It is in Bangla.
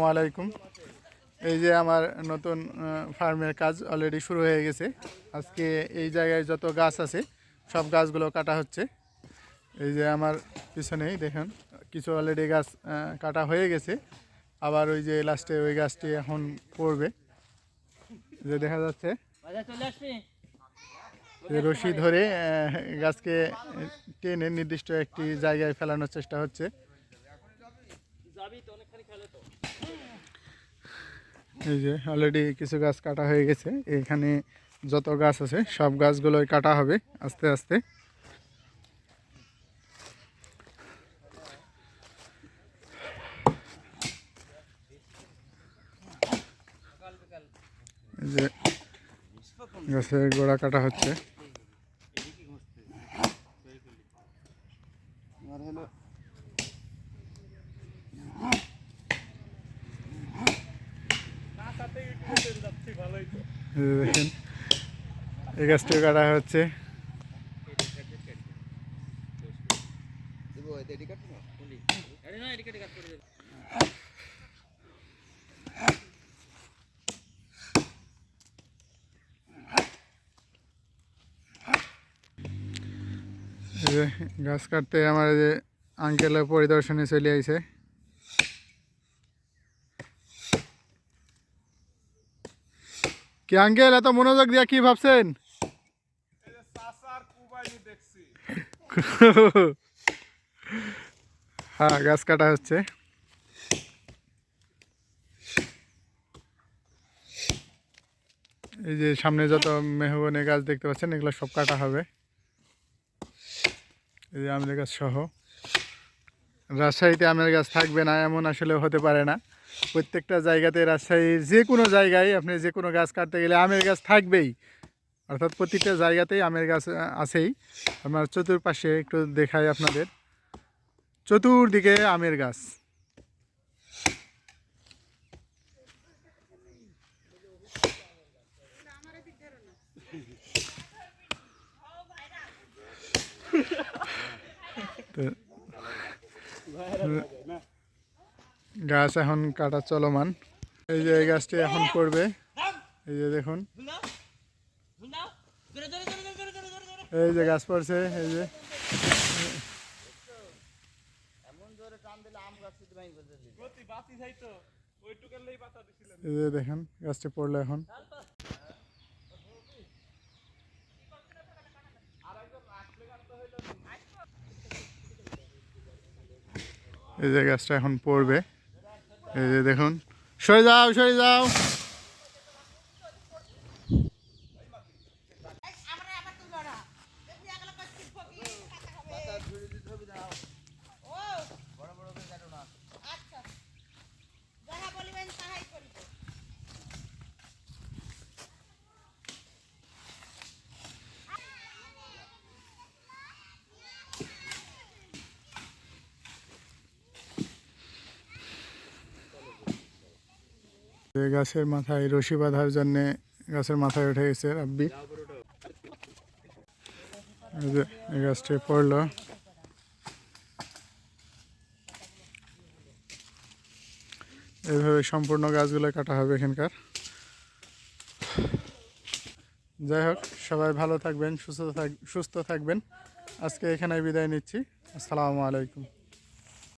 আসসালামু আলাইকুম। এই যে আমার নতুন ফার্মের কাজ অলরেডি শুরু হয়ে গেছে। আজকে এই জায়গায় যত গাছ আছে, সব গাছগুলো কাটা হচ্ছে। এই যে আমার পিছনেই দেখেন, কিছু অলরেডি গাছ কাটা হয়ে গেছে। আবার ওই যে লাস্টে ওই গাছটি এখন পড়বে। যে দেখা যাচ্ছে রশি ধরে গাছকে টেনে নির্দিষ্ট একটি জায়গায় ফেলানোর চেষ্টা হচ্ছে। এই যে অলরেডি কিছু গাছ কাটা হয়ে গেছে। এখানে যত গাছ আছে, সব গাছগুলোই কাটা হবে আস্তে আস্তে। যে গাছের গোড়া কাটা হচ্ছে এই যে দেখেন এই গাছটিও কাটা হচ্ছে। গাছ কাটতে আমার যে আঙ্কেলের পরিদর্শনে চলে আইছে। কি আঙ্কেল, এত মনোযোগ দিয়া কি ভাবছেন? হ্যাঁ গাছ কাটা হচ্ছে। এই যে সামনে যত মেহগনি গাছ দেখতে পাচ্ছেন, এগুলো সব কাটা হবে। এই যে আমের গাছ সহ। রাজশাহীতে আমের গাছ থাকবে না, এমন আসলে হতে পারে না। প্রত্যেকটা জায়গাতে রাজশাহী যে কোনো জায়গায় আপনি যে কোনো গাছ কাটতে গেলে আমের গাছ থাকবেই। অর্থাৎ প্রতিটা জায়গাতেই আমের গাছ আছেই। আমার চতুর্পাশে একটু দেখাই আপনাদের। চতুর্দিকে আমের গাছ তো গাছ এখন কাটা চলমান। এই যে এই গাছটি এখন পড়বে। এই যে দেখুন। এই যে গাছ পড়ছে, এই যে। এই যে দেখেন, গাছটি পড়ল এখন। এই যে গাছটা এখন পড়বে। এই যে দেখুন সরে যাও সরে যাও আমরা আবার তুলব না দেখবি এগুলো করছিস ফকি কাটা হবে পাতা ঝুড়ি দিতে হবে না ও বড় বড় করে কাটো না আচ্ছা যাহা বলিবেন তাহাই করিব এই গাছের মাথায় রশি বাঁধার জন্য গাছের মাথায় উঠে গেছে রাব্বি। গাছটি পড়ল। এইভাবে সম্পূর্ণ গাছগুলো কাটা হবে এখানকার। যাই হোক, সবাই ভালো থাকবেন, সুস্থ থাক সুস্থ থাকবেন। আজকে এখানে বিদায় নিচ্ছি। আসসালামু আলাইকুম।